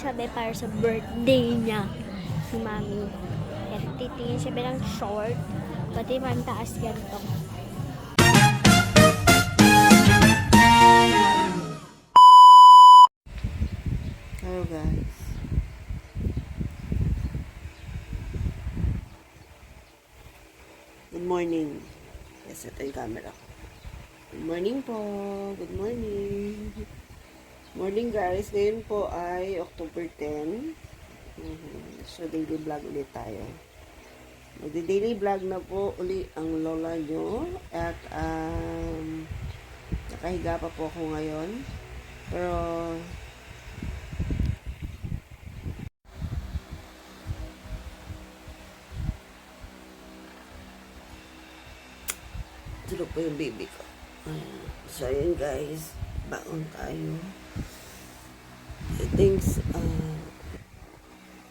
siya be para sa birthday niya. Si Mami. Kaya titingin siya be ng short. Pati man taas ganito. Hello guys. Good morning. Yes, ito yung camera ko. Good morning po. Good morning. Morning guys. Ngayon po ay October 10. Mhm. So, daily vlog ulit tayo. Magdi-daily vlog na po uli ang lola nyo. At, um, nakahiga pa po ako ngayon. Pero, Tulog po yung baby ko. So, ayun guys. Baon tayo. I think, uh,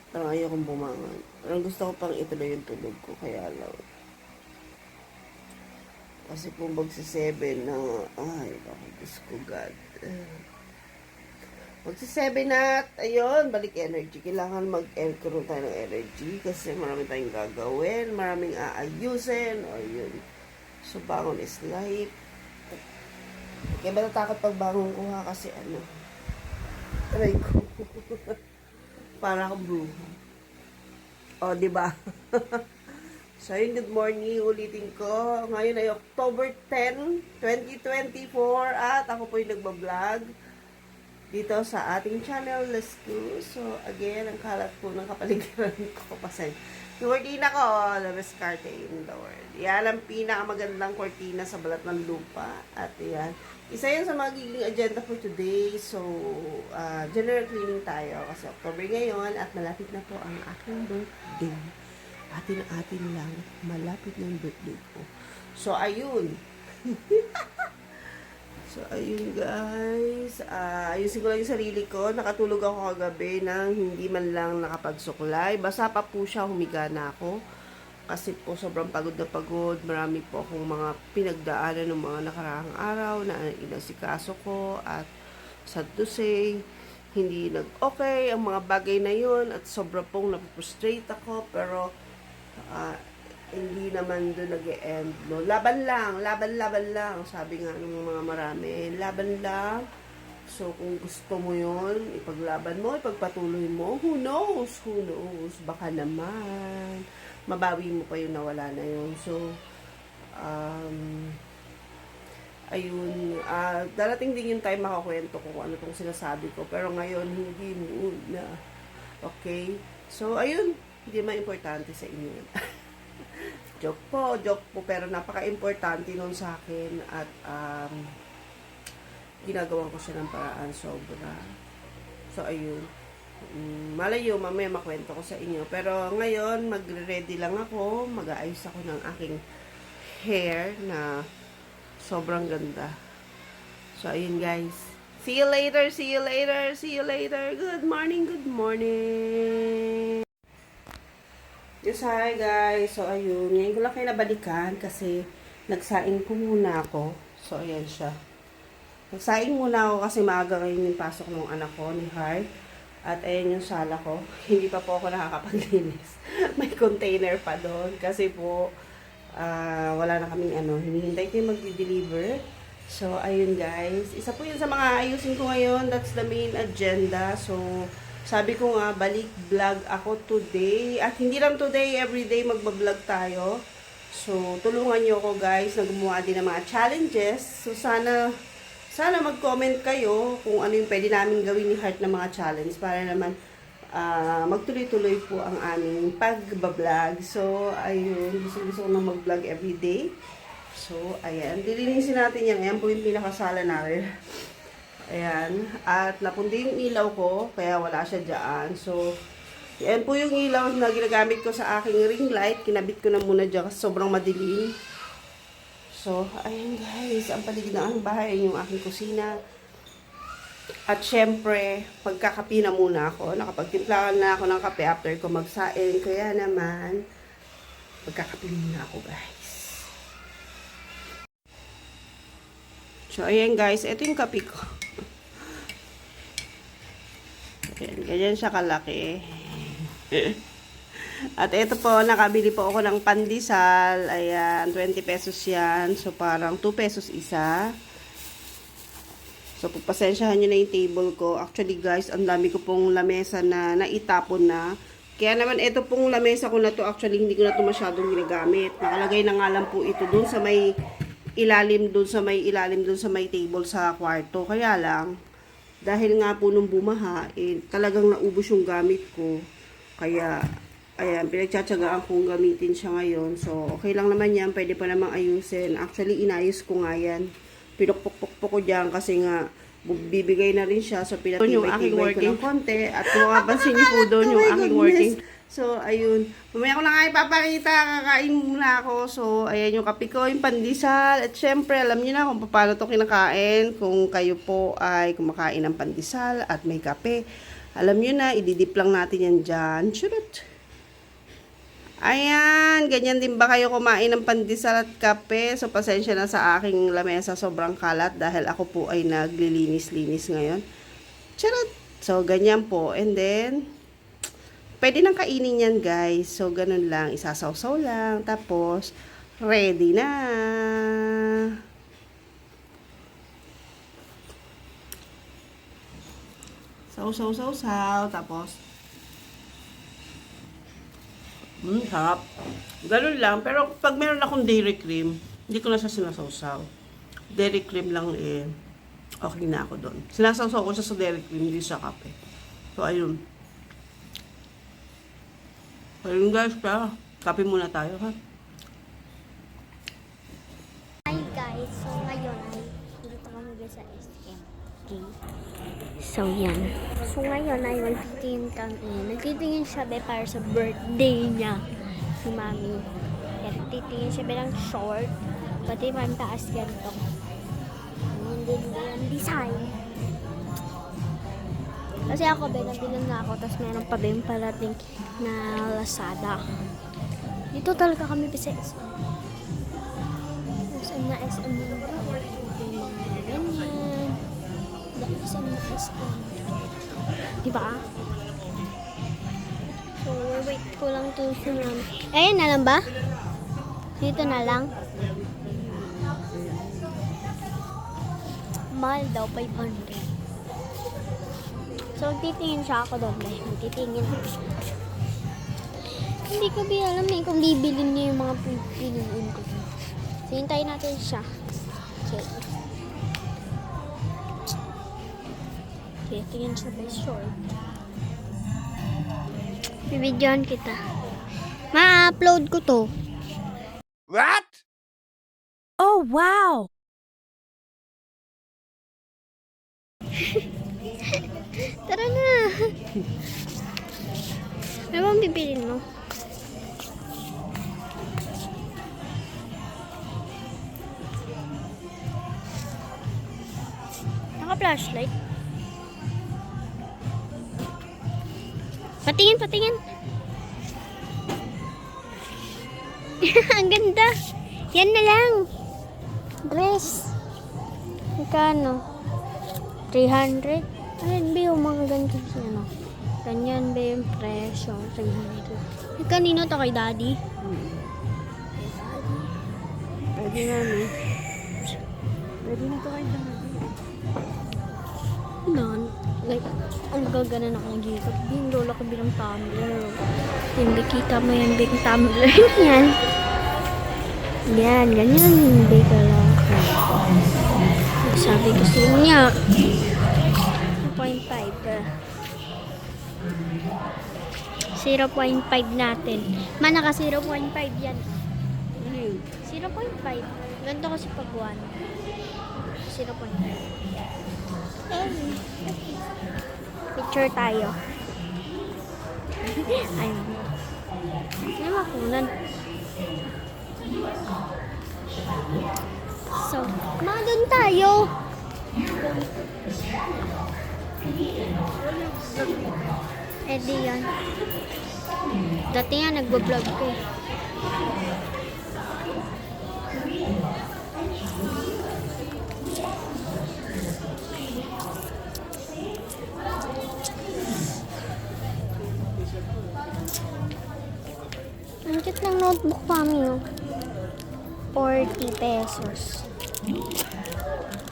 parang ayaw kong bumangon. Parang gusto ko pang ituloy yung tulog ko. Kaya lang. Kasi kung magsi 7 na, ay, ako, Diyos ko, God. Magsi 7 na, ayun, balik energy. Kailangan mag-enroll tayo ng energy kasi marami tayong gagawin, maraming aayusin, o yun. So, bangon is life. Kaya ba natakot pag bangon ko ha? Kasi ano, try ko. Para akong bruha. O, di ba? so, yun, good morning. Ulitin ko. Ngayon ay October 10, 2024. At ako po yung nagbablog dito sa ating channel. Let's go. So, again, ang kalat po ng kapaligiran ko. Pasay. Yung cortina ko, the best carte in the world. Yan ang pinakamagandang cortina sa balat ng lupa. At yan. Isa yan sa magiging agenda for today. So, uh, general cleaning tayo. Kasi October ngayon at malapit na po ang aking birthday. Atin-atin lang. Malapit na yung birthday ko. So, ayun. So, ayun guys. Ah, ayusin ko lang yung sarili ko. Nakatulog ako kagabi nang hindi man lang nakapagsuklay. Basa pa po siya, humiga na ako. Kasi po sobrang pagod na pagod. Marami po akong mga pinagdaanan ng mga nakaraang araw na inasikaso ko. At sad to say, hindi nag-okay ang mga bagay na yun. At sobra pong napuprostrate ako. Pero, ah, hindi naman doon nag end no? Laban lang, laban, laban lang. Sabi nga ng mga marami, laban lang. So, kung gusto mo yon ipaglaban mo, ipagpatuloy mo, who knows, who knows, baka naman, mabawi mo pa yung nawala na yun. So, um, ayun, ah darating din yung time makakwento ko kung ano tong sinasabi ko. Pero ngayon, hindi muna. Okay? So, ayun, hindi man importante sa inyo. joke po, joke po, pero napaka-importante nun sa akin at um, ginagawa ko siya ng paraan sobra. So, ayun. Mm, malayo, mamaya makwento ko sa inyo. Pero ngayon, magre-ready lang ako. Mag-aayos ako ng aking hair na sobrang ganda. So, ayun guys. See you later, see you later, see you later. Good morning, good morning. Yes, hi guys. So, ayun. Ngayon ko lang kayo nabalikan kasi nagsaing po muna ako. So, ayan siya. Nagsaing muna ako kasi maaga ngayon yung pasok ng anak ko ni Heart. At ayan yung sala ko. Hindi pa po ako nakakapaglinis. May container pa doon. Kasi po, ah, wala na kaming ano. Hinihintay ko yung magdi-deliver. So, ayun guys. Isa po yun sa mga ayusin ko ngayon. That's the main agenda. So, sabi ko nga, balik vlog ako today. At hindi lang today, everyday magbablog tayo. So, tulungan nyo ako guys na gumawa din ng mga challenges. So, sana, sana mag-comment kayo kung ano yung pwede namin gawin ni Heart na mga challenge para naman ah, magtuloy-tuloy po ang aming pagbablog. So, ayun, gusto-gusto ko na mag-vlog everyday. So, ayan, dilinisin natin yan. Ayan po yung pinakasala namin. Ayan. At napundi yung ilaw ko, kaya wala siya dyan. So, yan po yung ilaw na ginagamit ko sa aking ring light. Kinabit ko na muna dyan kasi sobrang madilim. So, ayan guys, ang paligid ng aking bahay, yung aking kusina. At syempre, pagkakapi na muna ako. Nakapagtimplahan na ako ng kape after ko magsaing. Kaya naman, pagkakapi muna ako guys. So, ayan guys, ito yung kape ko. Yan, ganyan siya kalaki. At ito po, nakabili po ako ng pandesal. Ayan, 20 pesos yan. So, parang 2 pesos isa. So, pagpasensyahan nyo na yung table ko. Actually, guys, ang dami ko pong lamesa na naitapon na. Kaya naman, ito pong lamesa ko na to, actually, hindi ko na to masyadong ginagamit. Nakalagay na nga lang po ito dun sa may ilalim dun sa may ilalim dun sa may table sa kwarto. Kaya lang, dahil nga po nung bumaha, eh, talagang naubos yung gamit ko. Kaya, ayan, pinagtsatsagaan kong gamitin siya ngayon. So, okay lang naman yan. Pwede pa namang ayusin. Actually, inayos ko nga yan. Pinukpok-pok ko dyan kasi nga, bibigay na rin siya. So, pinatibay-tibay ko working. ng konti. At mapapansin niyo po doon yung Oh aking working. So, ayun. Mamaya ko lang nga ipapakita. Kakain muna ako. So, ayan yung kape ko, yung pandesal. At syempre, alam niyo na kung paano to kinakain. Kung kayo po ay kumakain ng pandesal at may kape. Alam niyo na, ididip lang natin yan dyan. Churut. Ayan, ganyan din ba kayo kumain ng pandesal at kape? So, pasensya na sa aking lamesa. Sobrang kalat dahil ako po ay naglilinis-linis ngayon. Charot! So, ganyan po. And then, pwede nang kainin yan, guys. So, ganun lang. Isasawsaw lang. Tapos, ready na. Saw, saw, saw, saw. Tapos, Hmm, sarap. Ganun lang. Pero pag meron akong dairy cream, hindi ko na siya sinasawsaw. Dairy cream lang eh. Okay na ako doon. Sinasawsaw ko siya sa dairy cream, hindi sa kape. So, ayun. Ayun guys, pa. Kape muna tayo ha. Hi guys, so ngayon ay dito kami guys sa SM. Okay. So yan. So ngayon ay magtitingin kami. Nagtitingin siya be para sa birthday niya. Si Mami. Yan, titingin siya be ng short. Pati man taas ganito. And then yung design. Kasi ako be, nabilan na ako. Tapos meron pa din parating na Lazada. Dito talaga kami sa SM. SM na SM na ganyan. Diba? So, wait ko lang to si mami. Ayun na lang ba? Dito na lang. Mahal daw, 500. So, titingin siya ako doon. Dahil titingin. Hindi ko ba alam eh kung bibilin niya yung mga pipiliin ko. So, hintayin natin siya. Okay. Okay, tingin siya by short. Bibidyohan kita. Ma-upload ko to. What? Oh, wow! Ano bang bibilin mo? Naka-flashlight? Patingin, patingin. Ang ganda. Yan na lang. Dress. Magkano? 300? Ayun yung mga ganito siya, no? Ganyan ba yung presyo? 300. Eh, kanino to kay daddy? Pwede na no. Pwede na to kayo Ano? Like, ang gagana na akong gikot. Yung lola ko bilang tumbler. Hindi kita mo yung big tumbler. yan. Yan, ganyan. Ka lang. Sabi ko sa niya. 0.5 natin. Man, naka 0.5 yan. Ano yun? 0.5. Ganito kasi pag 1. 0.5. Picture tayo. Ayun. Ano makunan? So, ma, doon tayo. Eh di yan. Dati nga nagbablog ko eh. Ang cute notebook mami oh. 40 pesos.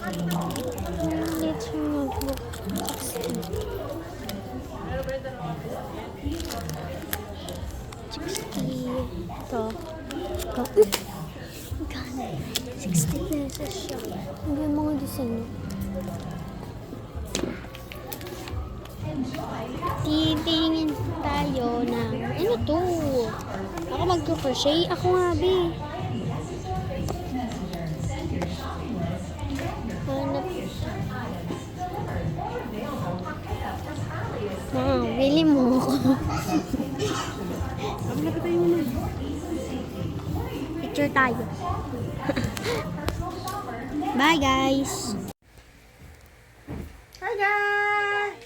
Ang cute notebook. 60. 60. Ito. Ito. Magkano? 60 pesos siya. Hindi yung mga disenyo. Titingin tayo ng ano to? Ako magko-crochet. Ako nga, be. Bili mo ako. Picture tayo. Bye, guys. Hi guys!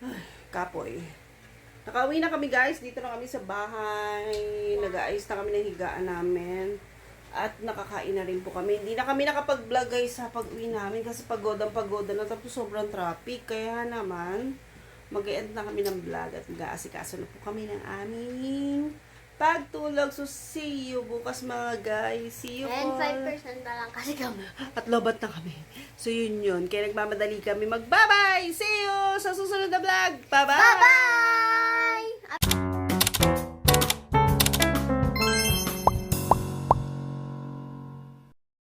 Ay, Kapoy. Nakauwi na kami guys. Dito na kami sa bahay. Nag-aayos na kami ng higaan namin. At nakakain na rin po kami. Hindi na kami nakapag-vlog guys sa pag-uwi namin kasi pagod ang pagoda na tapos sobrang traffic. Kaya naman, mag-end na kami ng vlog at mag-aasikaso na po kami ng aming pagtulog. So, see you bukas mga guys. See you And all. 5% na lang kasi kami. At lobat na kami. So, yun yun. Kaya nagmamadali kami mag-bye-bye! See you sa susunod na vlog! Bye-bye! Bye-bye!